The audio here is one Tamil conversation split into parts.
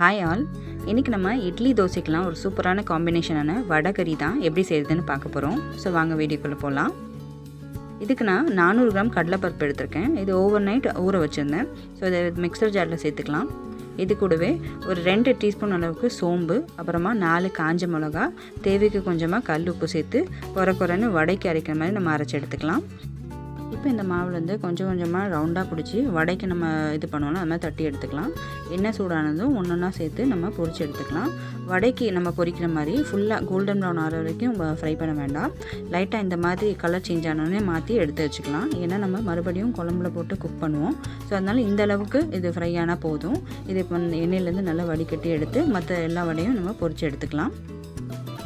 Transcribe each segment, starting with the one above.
ஹாய் ஆல் இன்றைக்கி நம்ம இட்லி தோசைக்கெலாம் ஒரு சூப்பரான காம்பினேஷனான வடகறி தான் எப்படி செய்கிறதுன்னு பார்க்க போகிறோம் ஸோ வாங்க வீடியோக்குள்ளே போகலாம் இதுக்கு நான் நானூறு கிராம் கடலைப்பருப்பு எடுத்திருக்கேன். இது ஓவர் நைட் ஊற வச்சுருந்தேன். ஸோ இதை மிக்சர் ஜாரில் சேர்த்துக்கலாம். இது கூடவே ஒரு ரெண்டு டீஸ்பூன் அளவுக்கு சோம்பு அப்புறமா நாலு காஞ்ச மிளகா தேவைக்கு கொஞ்சமாக கல் உப்பு சேர்த்து குறை குறைன்னு வடைக்கு அரைக்கிற மாதிரி நம்ம அரைச்சி எடுத்துக்கலாம். இப்போ இந்த மாவுலேருந்து கொஞ்சம் கொஞ்சமாக ரவுண்டாக பிடிச்சி வடைக்கு நம்ம இது பண்ணுவோம்னா அது மாதிரி தட்டி எடுத்துக்கலாம். எண்ணெய் சூடானதும் ஒன்று ஒன்றா சேர்த்து நம்ம பொறிச்சு எடுத்துக்கலாம். வடைக்கு நம்ம பொரிக்கிற மாதிரி ஃபுல்லாக கோல்டன் ப்ரௌன் ஆகிற வரைக்கும் ஃப்ரை பண்ண வேண்டாம். லைட்டாக இந்த மாதிரி கலர் சேஞ்ச் ஆனோடனே மாற்றி எடுத்து வச்சுக்கலாம். ஏன்னா நம்ம மறுபடியும் குழம்புல போட்டு குக் பண்ணுவோம். ஸோ அதனால் இந்த அளவுக்கு இது ஃப்ரை ஆனால் போதும். இது இப்போ எண்ணெயிலேருந்து நல்லா வடிகட்டி எடுத்து மற்ற எல்லா வடையும் நம்ம பொறிச்சு எடுத்துக்கலாம்.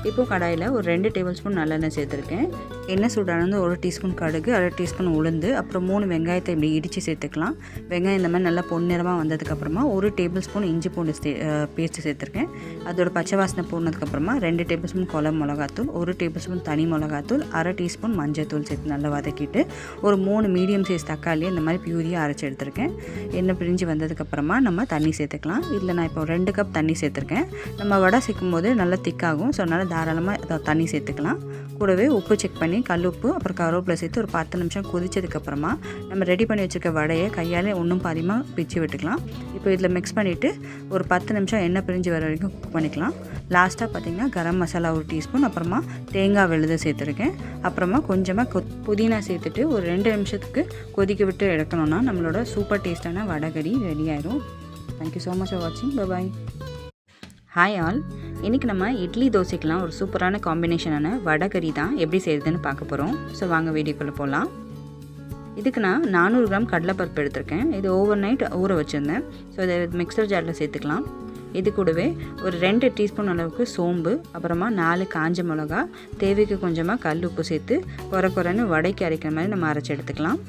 இப்போது கடாயில் ஒரு ரெண்டு டேபிள் ஸ்பூன் நல்லெண்ணெய் சேர்த்துருக்கேன். எண்ணெய் சூடானது ஒரு டீஸ்பூன் கடுகு அரை டீஸ்பூன் உளுந்து அப்புறம் மூணு வெங்காயத்தை இப்படி இடித்து சேர்த்துக்கலாம். வெங்காயம் இந்த மாதிரி நல்லா பொன்னிறமாக வந்ததுக்கப்புறமா ஒரு டேபிள் ஸ்பூன் இஞ்சி பூண்டு சே பேஸ்ட்டு சேர்த்துருக்கேன். அதோட பச்சை வாசனை போனதுக்கப்புறமா ரெண்டு டேபிள் ஸ்பூன் குளம் மிளகாத்தூள் ஒரு டேபிள் ஸ்பூன் தனி மிளகாத்தூள் அரை டீஸ்பூன் மஞ்சத்தூள் சேர்த்து நல்லா வதக்கிட்டு ஒரு மூணு மீடியம் சைஸ் தக்காளி இந்த மாதிரி பியூரியாக அரைச்சி எடுத்திருக்கேன். எண்ணெய் பிரிஞ்சு வந்ததுக்கப்புறமா நம்ம தண்ணி சேர்த்துக்கலாம். இல்லை நான் இப்போ ரெண்டு கப் தண்ணி சேர்த்துருக்கேன். நம்ம வடை சேர்க்கும் போது நல்லா திக்காகும் ஸோ அதனால் தாராளமாக தண்ணி சேர்த்துக்கலாம். கூடவே உப்பு செக் பண்ணி கல் உப்பு அப்புறம் கருவேப்பிலை சேர்த்து ஒரு பத்து நிமிஷம் கொதிச்சதுக்கப்புறமா நம்ம ரெடி பண்ணி வச்சுருக்க வடையை கையால் ஒன்றும் பாதியமாக பிச்சு விட்டுக்கலாம். இப்போ இதில் மிக்ஸ் பண்ணிவிட்டு ஒரு பத்து நிமிஷம் எண்ணெய் பிரிஞ்சு வர வரைக்கும் குக் பண்ணிக்கலாம். லாஸ்ட்டாக பார்த்திங்கன்னா கரம் மசாலா ஒரு டீஸ்பூன் அப்புறமா தேங்காய் விழுது சேர்த்துருக்கேன். அப்புறமா கொஞ்சமாக கொ புதினா சேர்த்துட்டு ஒரு ரெண்டு நிமிஷத்துக்கு கொதிக்க விட்டு எடுக்கணும்னா நம்மளோட சூப்பர் டேஸ்டான வடகறி ரெடி ஆயிரும். Thank you so much for வாட்சிங் பாய் ஹாய் ஆல் இன்றைக்கி நம்ம இட்லி தோசைக்கெலாம் ஒரு சூப்பரான காம்பினேஷனான வடகறி தான் எப்படி செய்கிறதுன்னு பார்க்க போகிறோம் ஸோ வாங்க வீடியோக்குள்ளே போகலாம் இதுக்கு நான் நானூறு கிராம் கடலைப்பருப்பு எடுத்திருக்கேன். இது ஓவர் நைட் ஊற வச்சுருந்தேன். ஸோ இதை மிக்சர் ஜாரில் சேர்த்துக்கலாம். இது கூடவே ஒரு ரெண்டு டீஸ்பூன் அளவுக்கு சோம்பு அப்புறமா நாலு காஞ்ச மிளகா தேவைக்கு கொஞ்சமாக கல் உப்பு சேர்த்து குறை குறைன்னு வடைக்கு அரைக்கிற மாதிரி நம்ம அரைச்சி எடுத்துக்கலாம்.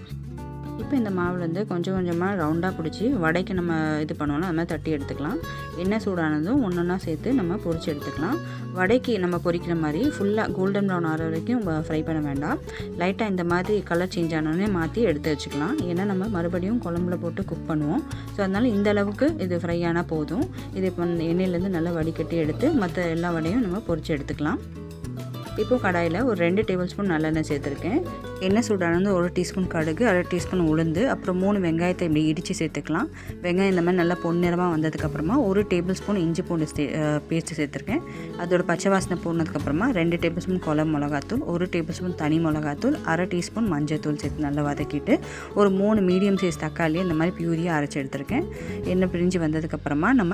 இப்போ இந்த மாவுலேருந்து கொஞ்சம் கொஞ்சமாக ரவுண்டாக பிடிச்சி வடைக்கு நம்ம இது பண்ணுவோம்னா அது மாதிரி தட்டி எடுத்துக்கலாம். எண்ணெய் சூடானதும் ஒன்று ஒன்றா சேர்த்து நம்ம பொறிச்சு எடுத்துக்கலாம். வடைக்கு நம்ம பொரிக்கிற மாதிரி ஃபுல்லாக கோல்டன் ப்ரௌன் ஆகிற வரைக்கும் ஃப்ரை பண்ண வேண்டாம். லைட்டாக இந்த மாதிரி கலர் சேஞ்ச் ஆனோடனே மாற்றி எடுத்து வச்சுக்கலாம். ஏன்னா நம்ம மறுபடியும் குழம்புல போட்டு குக் பண்ணுவோம். ஸோ அதனால் இந்த அளவுக்கு இது ஃப்ரை ஆனால் போதும். இது இப்போ எண்ணெயிலேருந்து நல்லா வடிகட்டி எடுத்து மற்ற எல்லா வடையும் நம்ம பொறிச்சு எடுத்துக்கலாம். இப்போது கடாயில் ஒரு ரெண்டு டேபிள் ஸ்பூன் நல்லெண்ணெய் சேர்த்துருக்கேன். எண்ணெய் சூடானது ஒரு டீஸ்பூன் கடுகு அரை டீஸ்பூன் உளுந்து அப்புறம் மூணு வெங்காயத்தை இப்படி இடித்து சேர்த்துக்கலாம். வெங்காயம் இந்த மாதிரி நல்லா பொன்னிறமாக வந்ததுக்கப்புறமா ஒரு டேபிள் ஸ்பூன் இஞ்சி பூண்டு சே பேஸ்ட்டு சேர்த்துருக்கேன். அதோட பச்சை வாசனை போனதுக்கப்புறமா ரெண்டு டேபிள் ஸ்பூன் குளம் மிளகாத்தூள் ஒரு டேபிள் ஸ்பூன் தனி மிளகாத்தூள் அரை டீஸ்பூன் மஞ்சத்தூள் சேர்த்து நல்லா வதக்கிட்டு ஒரு மூணு மீடியம் சைஸ் தக்காளி இந்த மாதிரி பியூரியாக அரைச்சி எடுத்திருக்கேன். எண்ணெய் பிரிஞ்சு வந்ததுக்கப்புறமா நம்ம